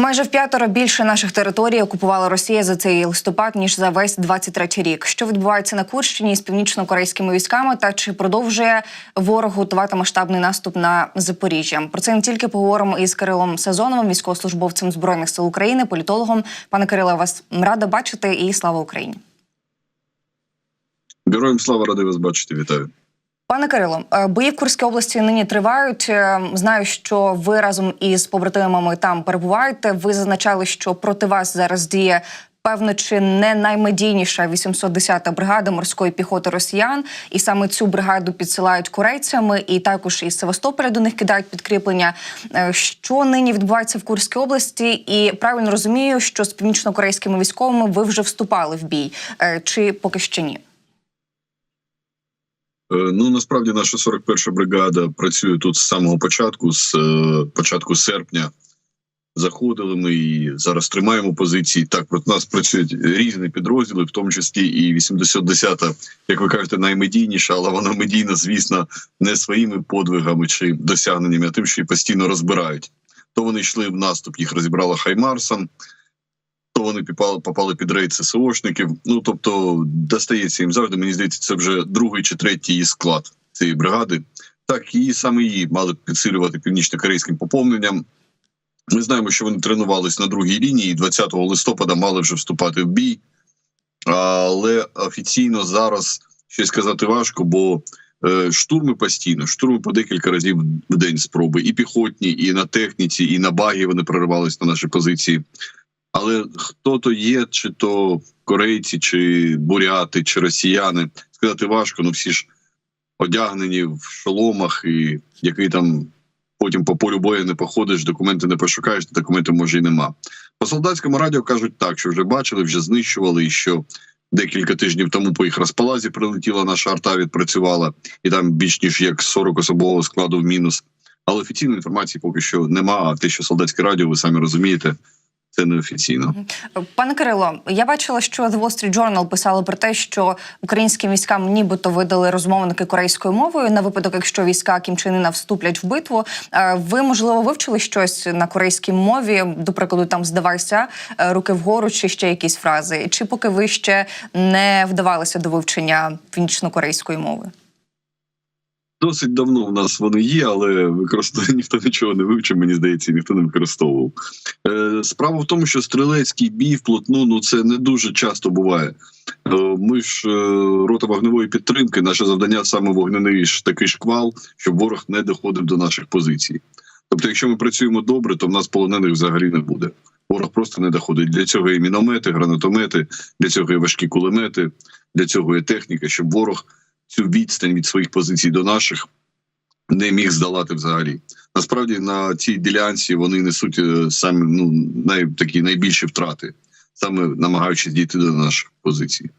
Майже в п'ятеро більше наших територій окупувала Росія за цей листопад ніж за весь 23-й рік. Що відбувається на Курщині з північно-корейськими військами, та чи продовжує ворог готувати масштабний наступ на Запоріжжя? Про це не тільки поговоримо із Кирилом Сазоновим, військовослужбовцем збройних сил України, політологом. Пане Кириле, вас рада бачити і слава Україні. Героям слава радий вас бачити. Вітаю. Пане Кирило, е, бої в Курській області нині тривають. Е, Знаю, що ви разом із побратимами там перебуваєте. Ви зазначали, що проти вас зараз діє. Певно, чи не наймедійніша 810-та бригада морської піхоти росіян, і саме цю бригаду підсилають корейцями, і також із Севастополя до них кидають підкріплення. Е, Що нині відбувається в Курській області? І правильно розумію, що з північно-корейськими військовими ви вже вступали в бій, чи поки що ні? Е, Ну насправді наша 41 бригада працює тут з самого початку, з е, початку серпня. Заходили ми і зараз тримаємо позиції. Так проти нас працюють різні підрозділи, в тому числі і 80-10, як ви кажете, наймедійніша, але вона медійна, звісно, не своїми подвигами чи досягненнями, а тим, що її постійно розбирають. То вони йшли в наступ, їх розібрала Хаймарсом, то вони попали, під рейд ССОшників. Ну тобто, достається їм завжди. Мені здається, це вже другий чи третій її склад цієї бригади. Так, її саме її мали підсилювати північно-корейським поповненням. Ми знаємо, що вони тренувались на другій лінії, і 20 листопада мали вже вступати в бій. Але офіційно зараз щось сказати важко, бо е, штурми постійно, штурми по декілька разів в день спроби, і піхотні, і на техніці, і на багі вони проривались на наші позиції. Але хто то є, чи то корейці, чи буряти, чи росіяни, сказати важко, ну всі ж одягнені в шоломах, і який там потім по полю бою не походиш, документи не пошукаєш, документів може і нема. По солдатському радіо кажуть так, що вже бачили, вже знищували, і що декілька тижнів тому по їх розпалазі прилетіла наша арта, відпрацювала, і там більш ніж як 40 особового складу в мінус. Але офіційної інформації поки що нема. А те, що солдатське радіо, ви самі розумієте, це неофіційно. Пане Кирило, я бачила, що The Wall Street Journal писали про те, що українським військам нібито видали розмовники корейською мовою на випадок, якщо війська Кім Чен Іна вступлять в битву. Е, Ви можливо вивчили щось на корейській мові? До прикладу, там здавайся, е, руки вгору, чи ще якісь фрази? Чи поки ви ще не вдавалися до вивчення північно-корейської мови? Досить давно в нас вони є, але використовує ніхто нічого не вивчив. Мені здається, ніхто не використовував. Е, справа в тому, що стрілецький бій вплотну ну це не дуже часто буває. Е, ми ж е, рота вогневої підтримки. Наше завдання саме вогнений такий шквал, щоб ворог не доходив до наших позицій. Тобто, якщо ми працюємо добре, то в нас полонених взагалі не буде. Ворог просто не доходить. Для цього є міномети, гранатомети, для цього є важкі кулемети, для цього є техніка, щоб ворог цю відстань від своїх позицій до наших не міг здолати взагалі. Насправді на цій ділянці вони несуть самі саме ну най, такі найбільші втрати, саме намагаючись дійти до наших позицій.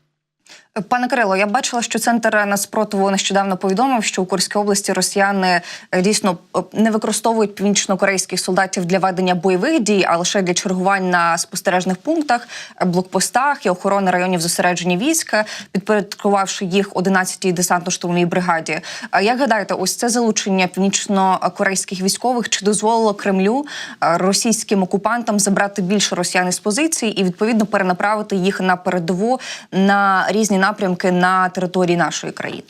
Пане Кирило, я бачила, що центр неспротиву нещодавно повідомив, що у Курській області росіяни е, дійсно е, не використовують північно-корейських солдатів для ведення бойових дій, а лише для чергувань на спостережних пунктах, е, блокпостах і охорони районів зосередження війська, підпорядкувавши їх 11-й десантно-штурмовій бригаді. Як гадаєте, ось це залучення північно-корейських військових чи дозволило Кремлю російським окупантам забрати більше росіян із позицій і відповідно перенаправити їх на передову на різні напрямки на території нашої країни?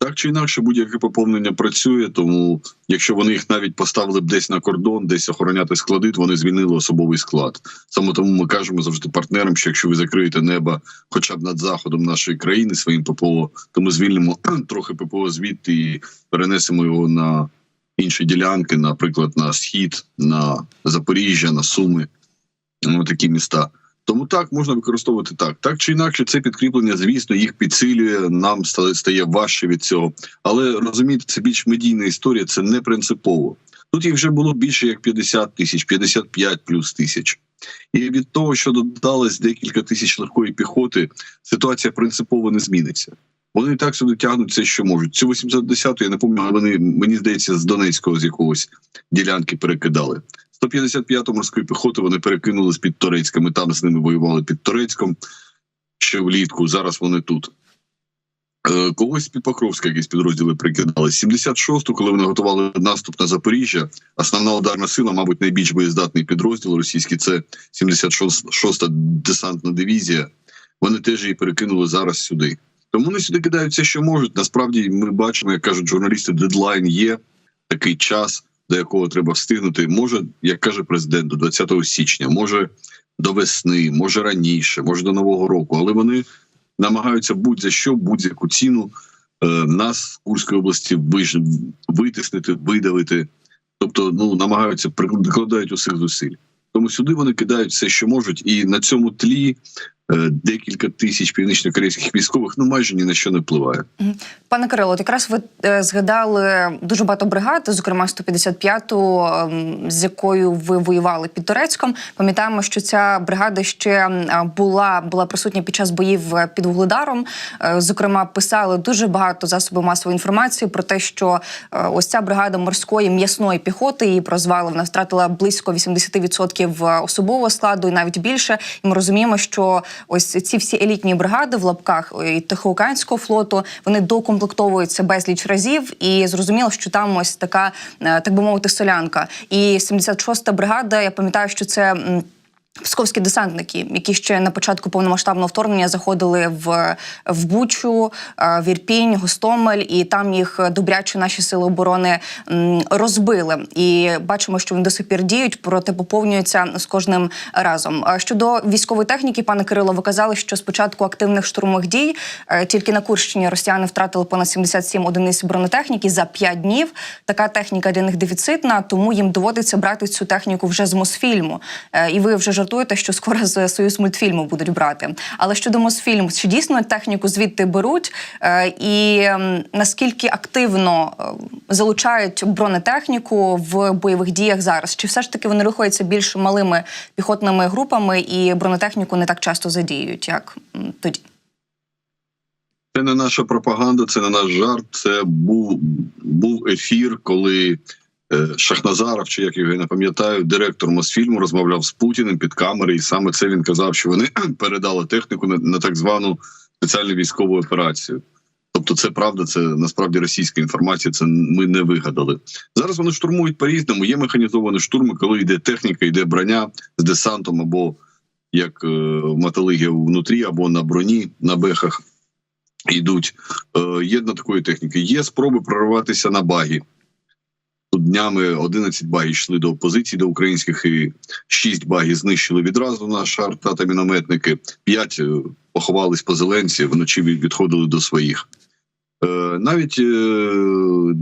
Так чи інакше, будь-яке поповнення працює, тому якщо вони їх навіть поставили б десь на кордон, десь охороняти склади, то вони звільнили особовий склад. Саме тому ми кажемо завжди партнерам, що якщо ви закриєте небо хоча б над заходом нашої країни своїм ППО, то ми звільнимо трохи ППО звідти і перенесемо його на інші ділянки, наприклад, на схід, на Запоріжжя, на Суми, ну такі міста. Тому так можна використовувати так. Так чи інакше, це підкріплення, звісно, їх підсилює. Нам стає важче від цього. Але розумієте, це більш медійна історія, це не принципово. Тут їх вже було більше як 50 тисяч, 55 плюс тисяч. І від того, що додалось декілька тисяч легкої піхоти, ситуація принципово не зміниться. Вони і так сюди тягнуть все, що можуть. Цю 810-ту, я не пам'ятаю, вони мені здається з Донецького з якогось ділянки перекидали. 155-ту морської піхоти вони перекинули з під Торецька. Ми там з ними воювали під Торецьком ще влітку. Зараз вони тут. Е, Когось під Покровська якісь підрозділи прикидали. 76-ту, коли вони готували наступ на Запоріжжя, основна ударна сила, мабуть, найбільш боєздатний підрозділ російський це 76-та десантна дивізія. Вони теж її перекинули зараз сюди. Тому вони сюди кидають все, що можуть. Насправді, ми бачимо, як кажуть журналісти, дедлайн є такий час, до якого треба встигнути. Може, як каже президент, до 20 січня, може до весни, може раніше, може до нового року, але вони намагаються будь-за що, будь-яку ціну е, нас з Курської області витиснити, видавити. Тобто, ну намагаються прикладають усіх зусиль. Тому сюди вони кидають все, що можуть, і на цьому тлі декілька тисяч північно-корейських військових ну майже ні на що не впливає. Пане Кирило, якраз ви е, згадали дуже багато бригад, зокрема 155-ту, ем, з якою ви воювали під Турецьком. Пам'ятаємо, що ця бригада ще була, була присутня під час боїв е, під Вугледаром. Е, Зокрема, писали дуже багато засобів масової інформації про те, що е, ось ця бригада морської м'ясної піхоти її прозвали. Вона втратила близько 80% особового складу і навіть більше. І ми розуміємо, що ось ці всі елітні бригади в лапках е, і Тихоокеанського флоту вони докомплектовуються безліч разів, і зрозуміло, що там ось така, е, так би мовити, солянка. І 76-та бригада, я пам'ятаю, що це. Псковські десантники, які ще на початку повномасштабного вторгнення заходили в, в Бучу, е, в Ірпінь, Гостомель, і там їх добряче наші сили оборони розбили. І бачимо, що вони до сих пір діють, проте поповнюються з кожним разом. Щодо військової техніки, пане Кирило, ви казали, що з початку активних штурмових дій е, тільки на Курщині росіяни втратили понад 77 одиниць бронетехніки за 5 днів. Така техніка для них дефіцитна, тому їм доводиться брати цю техніку вже з Мосфільму. Е, І ви вже жартуєте, що скоро з Союз мультфільму будуть брати. Але щодо Мосфільму, чи дійсно техніку звідти беруть? Е, І наскільки активно е, залучають бронетехніку в бойових діях зараз? Чи все ж таки вони рухаються більш малими піхотними групами і бронетехніку не так часто задіюють, як тоді? Це не наша пропаганда, це не наш жарт. Це був, був ефір, коли Шахназаров, чи як його я не пам'ятаю, директор Мосфільму розмовляв з Путіним під камери, і саме це він казав, що вони передали техніку на, на так звану спеціальну військову операцію. Тобто, це правда, це насправді російська інформація. Це ми не вигадали. Зараз вони штурмують по-різному. Є механізовані штурми, коли йде техніка, йде броня з десантом, або як е, мотолигія внутрі, або на броні, на бехах йдуть. Е, є на такої техніки. Є спроби прориватися на багі. Днями 11 багів йшли до опозиції, до українських, і 6 багів знищили відразу наші арта та мінометники. 5 поховались по зеленці, вночі відходили до своїх. Е, навіть е,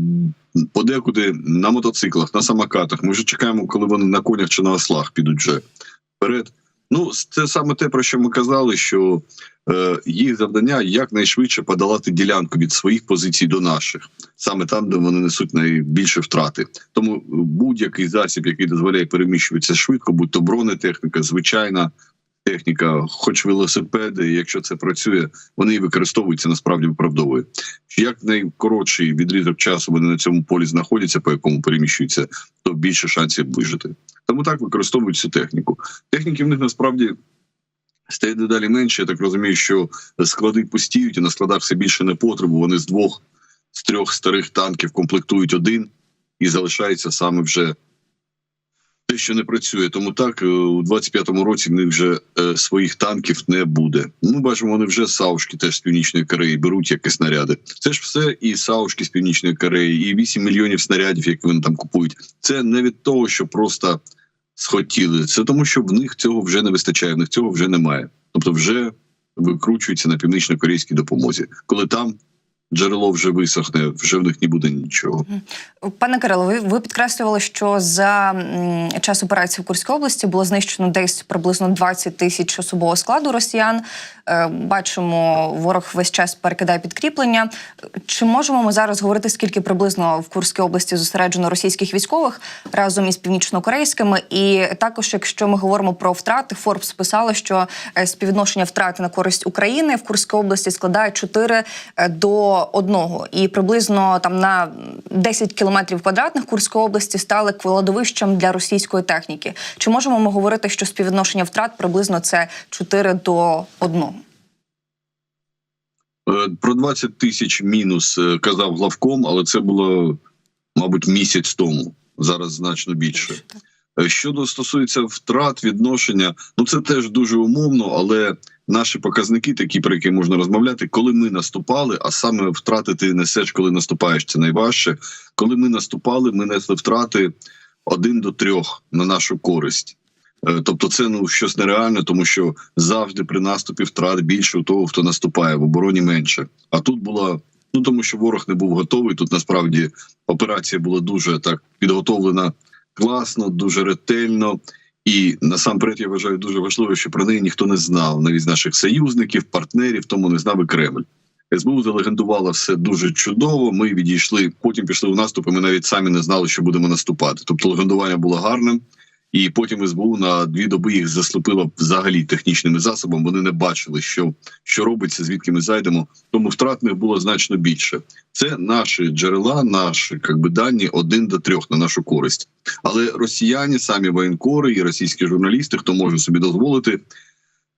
подекуди на мотоциклах, на самокатах. Ми вже чекаємо, коли вони на конях чи на ослах підуть вже вперед. Ну, це саме те, про що ми казали, що е, їх завдання якнайшвидше подолати ділянку від своїх позицій до наших, саме там, де вони несуть найбільше втрати. Тому будь-який засіб, який дозволяє переміщуватися швидко, будь то бронетехніка, звичайна техніка, хоч велосипеди, якщо це працює, вони і використовуються насправді виправдовує. Як найкоротший відрізок часу вони на цьому полі знаходяться, по якому переміщуються, то більше шансів вижити. Тому так використовують цю техніку. Техніки в них насправді стає дедалі менше. Я так розумію, що склади пустіють, і на складах все більше непотребу. Вони з двох з трьох старих танків комплектують один і залишається саме вже те, що не працює. Тому так е, у 25-му році в них вже е, своїх танків не буде. Ми бачимо, вони вже саушки теж з північної Кореї беруть як і снаряди. Це ж все і саушки з північної Кореї, і 8 мільйонів снарядів, які вони там купують. Це не від того, що просто схотіли. Це тому, що в них цього вже не вистачає, в них цього вже немає. Тобто, вже викручуються на північно-корейській допомозі, коли там. Джерело вже висохне, вже в них не буде нічого. Пане Кирило, ви, ви підкреслювали, що за час операції в Курській області було знищено десь приблизно 20 тисяч особового складу росіян. Е, бачимо, ворог весь час перекидає підкріплення. Чи можемо ми зараз говорити, скільки приблизно в Курській області зосереджено російських військових разом із північнокорейськими? І також, якщо ми говоримо про втрати, Форбс писали, що е, співвідношення втрати на користь України в Курській області складає 4 е, до 1. І приблизно там на 10 кілометрів квадратних Курської області стали кладовищем для російської техніки. Чи можемо ми говорити, що співвідношення втрат приблизно це 4 до 1? Е, Про 20 тисяч мінус е, казав главком, але це було, мабуть, місяць тому. Зараз значно більше. Е, Щодо стосується втрат відношення, ну це теж дуже умовно, але наші показники, такі про які можна розмовляти, коли ми наступали, а саме втратити несеш, коли наступаєш, це найважче. Коли ми наступали, ми несли втрати один до трьох на нашу користь. Е, Тобто, це ну щось нереальне, тому що завжди при наступі втрат більше у того, хто наступає в обороні менше. А тут була ну тому, що ворог не був готовий. Тут насправді операція була дуже так підготовлена класно, дуже ретельно. І насамперед я вважаю дуже важливо, що про неї ніхто не знав, навіть наших союзників, партнерів, тому не знав і Кремль. СБУ залегендувала все дуже чудово. Ми відійшли, потім пішли в наступ. і Ми навіть самі не знали, що будемо наступати. Тобто легендування було гарним. І потім СБУ на дві доби їх заслепило взагалі технічними засобами. Вони не бачили, що, що робиться, звідки ми зайдемо. Тому втрат в було значно більше. Це наші джерела, наші как би, дані один до трьох на нашу користь. Але росіяни, самі воєнкори і російські журналісти, хто може собі дозволити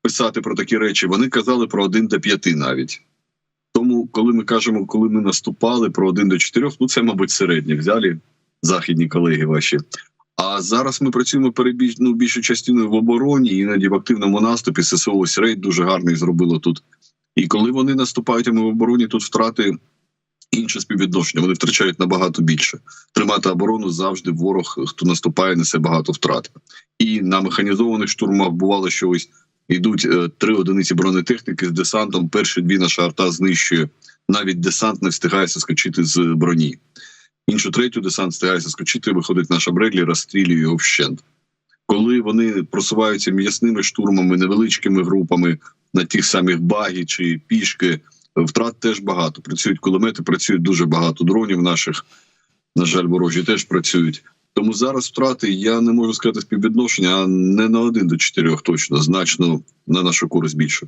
писати про такі речі, вони казали про один до п'яти навіть. Тому, коли ми кажемо, коли ми наступали про один до чотирьох, ну це, мабуть, середнє взяли західні колеги ваші. А зараз ми працюємо перебіж ну, більшу частиною в обороні, іноді в активному наступі. ССО ось рейд дуже гарний зробило тут. І коли вони наступають, а ми в обороні тут втрати інше співвідношення. Вони втрачають набагато більше. Тримати оборону завжди ворог, хто наступає, несе багато втрат. І на механізованих штурмах бувало, що ось йдуть е, три одиниці бронетехніки з десантом. Перші дві наша арта знищує. Навіть десант не встигає соскочити з броні. Іншу третю десант встигає соскочити, виходить наша Бреглі, розстрілює його вщент. Коли вони просуваються м'ясними штурмами, невеличкими групами на тих самих багі чи пішки, втрат теж багато. Працюють кулемети, працюють дуже багато дронів наших. На жаль, ворожі теж працюють. Тому зараз втрати я не можу сказати співвідношення, а не на один до чотирьох точно, значно на нашу користь більше.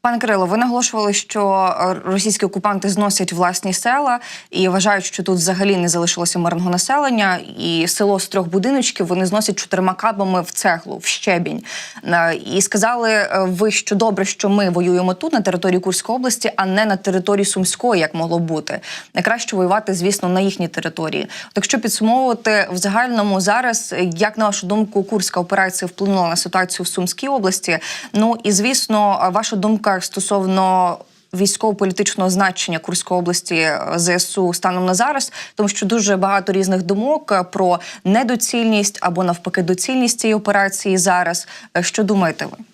Пане Кирило, ви наголошували, що е, російські окупанти зносять власні села і вважають, що тут взагалі не залишилося мирного населення, і село з трьох будиночків вони зносять чотирма кабами в цеглу, в щебінь. Е, І сказали е, ви, що добре, що ми воюємо тут на території Курської області, а не на території Сумської, як могло бути. Найкраще воювати, звісно, на їхній території. От якщо підсумовувати в загальному зараз, як на вашу думку, курська операція вплинула на ситуацію в Сумській області? Ну і звісно, ваша думка стосовно військово-політичного значення Курської області е, ЗСУ станом на зараз, тому що дуже багато різних думок е, про недоцільність або навпаки доцільність цієї операції зараз. Е, Що думаєте ви?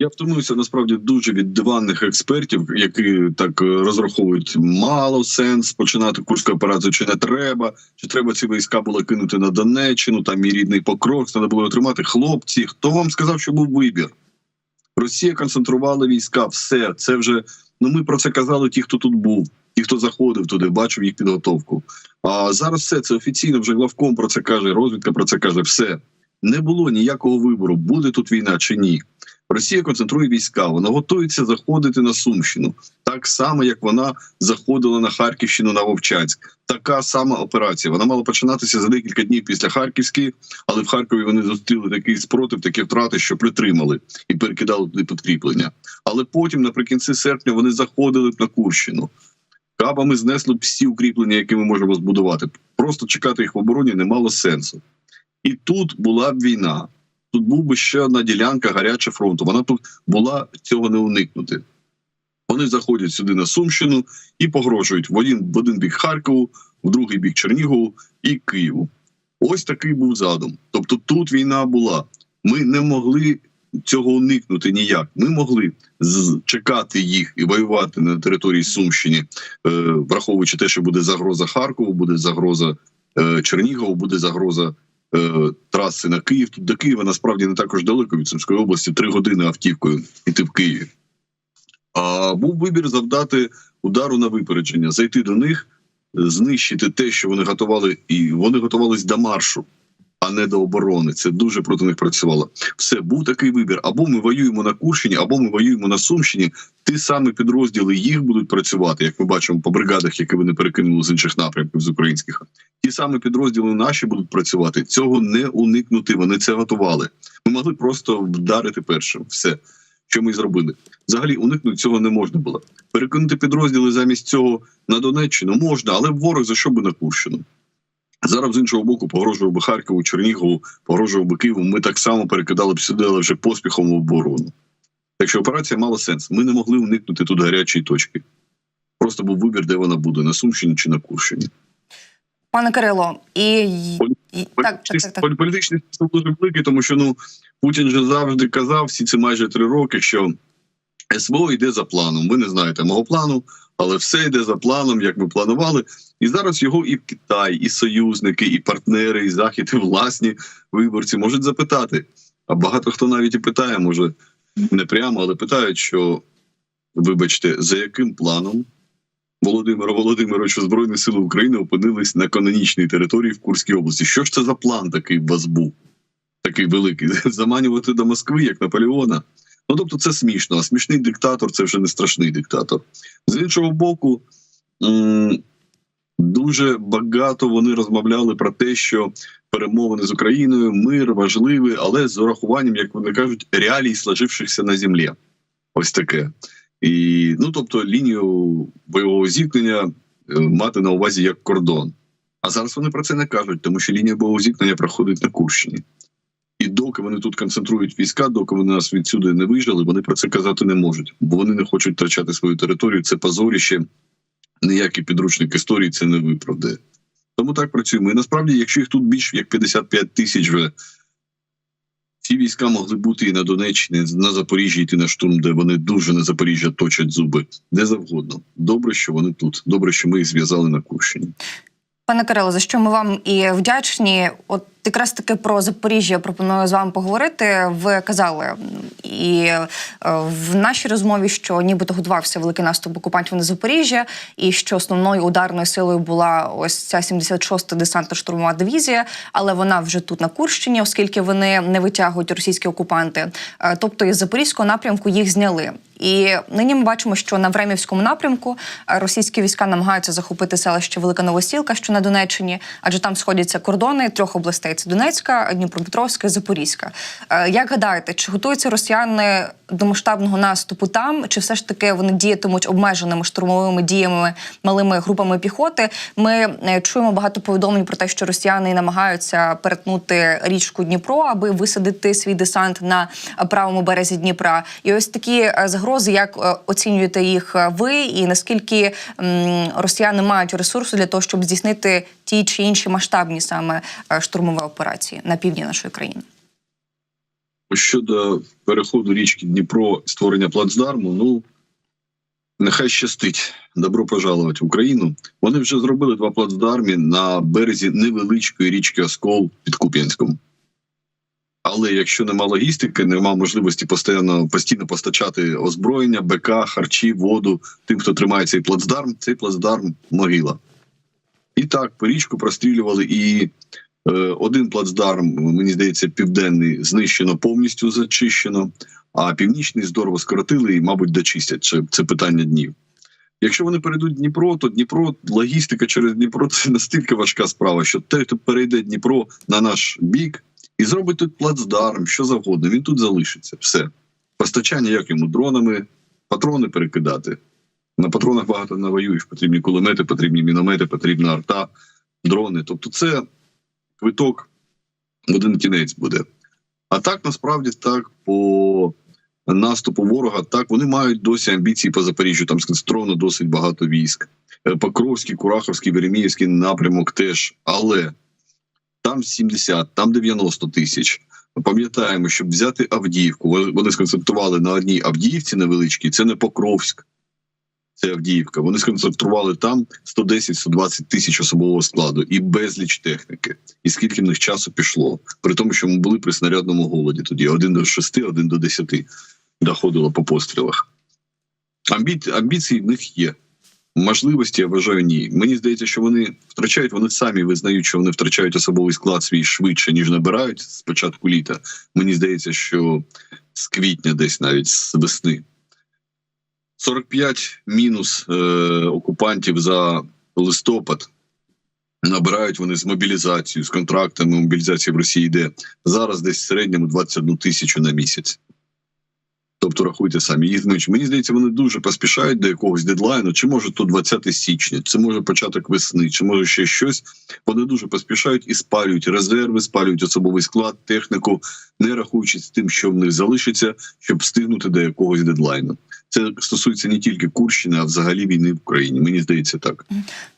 Я втомився насправді дуже від диванних експертів, які так розраховують мало сенс починати курську операцію, чи не треба, чи треба ці війська було кинути на Донеччину, там мій рідний покров, треба було отримати. Хлопці, хто вам сказав, що був вибір? Росія концентрувала війська, все це вже ну ми про це казали. Ті, хто тут був, ті, хто заходив туди, бачив їх підготовку. А зараз все це офіційно вже главком про це каже. Розвідка про це каже. Все не було ніякого вибору, буде тут війна чи ні. Росія концентрує війська, вона готується заходити на Сумщину, так само як вона заходила на Харківщину на Вовчанськ. Така сама операція. Вона мала починатися за декілька днів після Харківської, але в Харкові вони зустріли такий спротив, такі втрати, що притримали і перекидали туди підкріплення. Але потім, наприкінці серпня, вони заходили на Курщину. Кабами знесли всі укріплення, які ми можемо збудувати. Просто чекати їх в обороні не мало сенсу. І тут була б війна. Тут був би ще одна ділянка гаряча фронту. Вона тут була цього не уникнути. Вони заходять сюди на Сумщину і погрожують в один, в один бік Харкову, в другий бік Чернігову і Києву. Ось такий був задум. Тобто тут війна була. Ми не могли цього уникнути ніяк. Ми могли чекати їх і воювати на території Сумщини, е, враховуючи те, що буде загроза Харкову, буде загроза е, Чернігову, буде загроза траси на Київ. Тут до Києва насправді не також далеко від Сумської області, три години автівкою іти в Києві. А був вибір завдати удару на випередження, зайти до них, знищити те, що вони готували, і вони готувались до маршу, а не до оборони. Це дуже проти них працювало. Все був такий вибір: або ми воюємо на Курщині, або ми воюємо на Сумщині. Ті самі підрозділи їх будуть працювати, як ми бачимо по бригадах, які вони перекинули з інших напрямків з українських. Ті самі підрозділи наші будуть працювати. Цього не уникнути. Вони це готували. Ми могли просто вдарити першим. Все що ми зробили. Взагалі уникнути цього не можна було. Перекинути підрозділи замість цього на Донеччину можна, але ворог за що би на Курщину. Зараз з іншого боку погрожував би Харкову, Чернігову, погрожував би Києву. Ми так само перекидали б сюди, але вже поспіхом в оборону. Так що операція мала сенс. Ми не могли уникнути тут гарячої точки. Просто був вибір, де вона буде на Сумщині чи на Курщині. Пане Кирило, і, і так, так, так, так. Політичний дуже великий, тому що ну Путін же завжди казав всі ці майже три роки, що СВО йде за планом. Ви не знаєте мого плану, але все йде за планом, як ми планували. І зараз його і Китай, і союзники, і партнери, і захід, і власні виборці можуть запитати. А багато хто навіть і питає, може не прямо, але питають, що вибачте, за яким планом Володимира Володимировича Збройні Сили України опинились на канонічній території в Курській області. Що ж це за план такий вас був? Такий великий заманювати до Москви, як Наполеона. Ну тобто, це смішно. А смішний диктатор це вже не страшний диктатор. З іншого боку, дуже багато вони розмовляли про те, що перемовини з Україною, мир важливий, але з урахуванням, як вони кажуть, реалій сложившихся на землі. Ось таке. І ну тобто лінію бойового зіткнення е, мати на увазі як кордон. А зараз вони про це не кажуть, тому що лінія бойового зіткнення проходить на Курщині. І доки вони тут концентрують війська, доки вони нас відсюди не вижили, вони про це казати не можуть, бо вони не хочуть втрачати свою територію. Це позоріще. Ніякий підручник історії це не виправдає. Тому так працюємо. І насправді, якщо їх тут більш як 55 тисяч вже ці війська могли бути і на Донеччині, на Запоріжжі йти на штурм, де вони дуже на Запоріжжя точать зуби, де завгодно. Добре, що вони тут. Добре, що ми їх зв'язали на Курщині. Пане Кирило, за що ми вам і вдячні? От якраз таки про Запоріжжя я пропоную з вами поговорити. Ви казали і е, в нашій розмові, що нібито готувався великий наступ окупантів на Запоріжжя, і що основною ударною силою була ось ця 76-та десантно-штурмова дивізія, але вона вже тут на Курщині, оскільки вони не витягують російські окупанти. Е, Тобто із запорізького напрямку їх зняли. І нині ми бачимо, що на Времівському напрямку е, російські війська намагаються захопити селище Велика Новосілка, що на Донеччині, адже там сходяться кордони трьох областей: це Донецька, Дніпропетровська, Запорізька. Е, Як гадаєте, чи готуються росіяни до масштабного наступу там, чи все ж таки вони діятимуть обмеженими штурмовими діями, малими групами піхоти? Ми е, чуємо багато повідомлень про те, що росіяни намагаються перетнути річку Дніпро, аби висадити свій десант на правому березі Дніпра. І ось такі е, загрози, як оцінюєте їх ви, і наскільки росіяни мають ресурси для того, щоб здійснити ті чи інші масштабні саме е, штурмові операції на півдні нашої країни? Щодо переходу річки Дніпро, створення плацдарму, ну нехай щастить. Добро пожаловать в Україну. Вони вже зробили два плацдармі на березі невеличкої річки Оскол під Куп'янськом. Але якщо нема логістики, нема можливості постійно постійно постачати озброєння, БК, харчі, воду тим, хто тримає цей плацдарм, цей плацдарм могила. І так, по річку прострілювали і Один плацдарм, мені здається, південний знищено повністю зачищено, а північний здорово скоротили і, мабуть, дочистять. Це, це питання днів. Якщо вони перейдуть Дніпро, то Дніпро, логістика через Дніпро це настільки важка справа, що той, хто перейде Дніпро на наш бік і зробить тут плацдарм, що завгодно, він тут залишиться. Все. Постачання, як йому дронами, патрони перекидати. На патронах багато не воюєш, потрібні кулемети, потрібні міномети, потрібна арта, дрони. Тобто, це квиток в один кінець буде. А так насправді так по наступу ворога, так вони мають досі амбіції по Запоріжжю. Там сконцентровано досить багато військ. Е, Покровський, Кураховський, Вереміївський напрямок теж. Але там 70, там 90 тисяч. Пам'ятаємо, щоб взяти Авдіївку. вони- Вони сконцентрували на одній Авдіївці невеличкій. Це не Покровськ, це Авдіївка. Вони сконцентрували там 110-120 тисяч особового складу і безліч техніки. І скільки в них часу пішло, при тому, що ми були при снарядному голоді тоді один до 6, один до 10 доходило по пострілах. Амбі... Амбіції в них є. Можливості, я вважаю, ні. Мені здається, що вони втрачають, вони самі визнають, що вони втрачають особовий склад свій швидше, ніж набирають з початку літа. Мені здається, що з квітня, десь навіть з весни. 45 мінус е, окупантів за листопад. Набирають вони з мобілізацією, з контрактами. мобілізації в Росії йде зараз десь в середньому 21 тисячу на місяць. Тобто рахуйте самі їх зменшують. Мені здається, вони дуже поспішають до якогось дедлайну. Чи може то 20 січня, чи може початок весни, чи може ще щось. Вони дуже поспішають і спалюють резерви, спалюють особовий склад, техніку, не рахуючись з тим, що в них залишиться, щоб встигнути до якогось дедлайну. Це стосується не тільки Курщини, а взагалі війни в Україні. Мені здається, так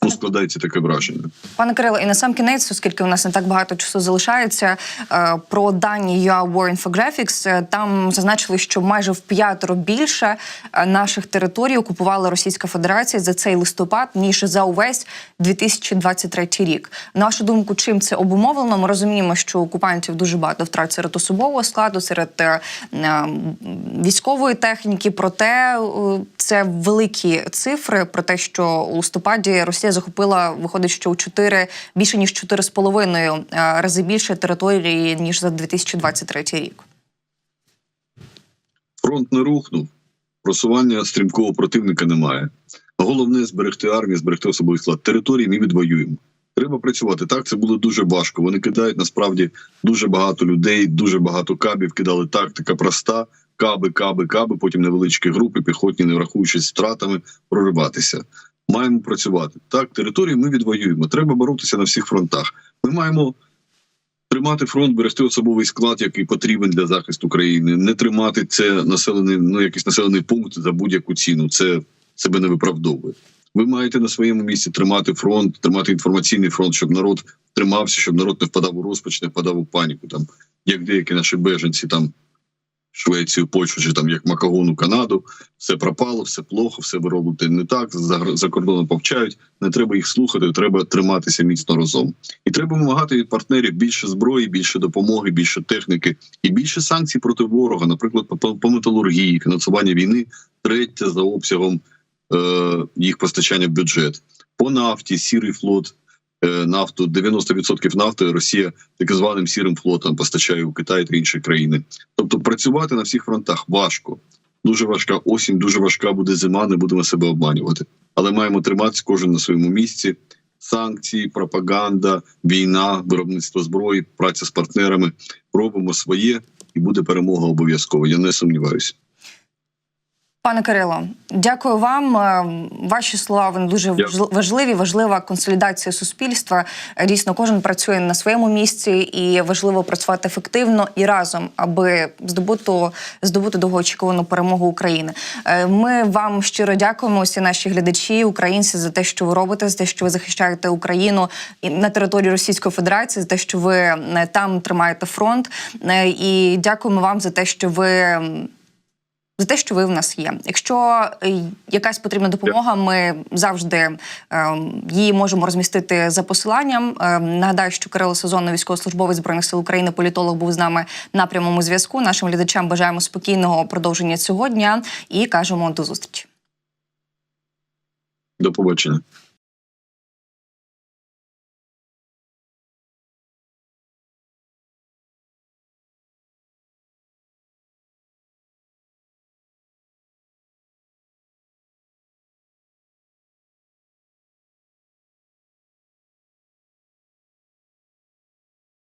ну складається таке враження. Пане Кирило, і на сам кінець, оскільки у нас не так багато часу залишається, е, про дані UA War Infographics, е, там зазначили, що майже в п'ятеро більше е, наших територій окупувала Російська Федерація за цей листопад ніж за увесь 2023 рік. На вашу думку, чим це обумовлено? Ми розуміємо, що окупантів дуже багато втрат серед особового складу, серед е, е, військової техніки. Проте це великі цифри про те, що у листопаді Росія захопила, виходить, що у 4, більше ніж 4,5 е, рази більше території ніж за 2023 рік. Фронт не рухнув, просування стрімкого противника немає. Головне зберегти армію, зберегти особовий склад. Території ми відвоюємо. Треба працювати. Так, це було дуже важко. Вони кидають насправді дуже багато людей, дуже багато кабів. Кидали тактика проста. Каби, каби, каби, потім невеличкі групи, піхотні, не врахуючись втратами, прориватися. Маємо працювати. Так, території ми відвоюємо. Треба боротися на всіх фронтах. Ми маємо тримати фронт, берегти особовий склад, який потрібен для захисту країни. Не тримати це населений, ну якийсь населений пункт за будь-яку ціну. Це себе не виправдовує. Ви маєте на своєму місці тримати фронт, тримати інформаційний фронт, щоб народ тримався, щоб народ не впадав у розпач, не впадав у паніку. Там як деякі наші беженці, там Швецію, Польщу чи там як Макагону, Канаду, все пропало, все плохо, все ви робите не так. За, за кордоном повчають. Не треба їх слухати, треба триматися міцно разом. І треба вимагати від партнерів більше зброї, більше допомоги, більше техніки і більше санкцій проти ворога, наприклад, по, по металургії, фінансування війни, третє за обсягом е, їх постачання в бюджет. По нафті, сірий флот. Е, Нафту 90% нафти Росія так званим сірим флотом постачає у Китай та інші країни. Тобто працювати на всіх фронтах важко. Дуже важка осінь, дуже важка буде зима. Не будемо себе обманювати, але маємо триматися кожен на своєму місці. Санкції, пропаганда, війна, виробництво зброї, праця з партнерами. Робимо своє, і буде перемога обов'язково. Я не сумніваюся. Пане Кирило, дякую вам. Е, Ваші слова вони дуже Дякую. важливі. Важлива консолідація суспільства. Дійсно, кожен працює на своєму місці, і важливо працювати ефективно і разом, аби здобути, здобути довгоочікувану перемогу України. Е, Ми вам щиро дякуємо, усі наші глядачі, українці, за те, що ви робите, за те, що ви захищаєте Україну на території Російської Федерації, за те, що ви е, там тримаєте фронт. І дякуємо вам за те, що ви. За те, що ви в нас є. Якщо е, якась потрібна допомога, ми завжди е, її можемо розмістити за посиланням. Е, нагадаю, що Кирило Сезонний, військовослужбовець збройних сил України, політолог був з нами на прямому зв'язку. Нашим глядачам бажаємо спокійного продовження цього дня і кажемо до зустрічі. До побачення.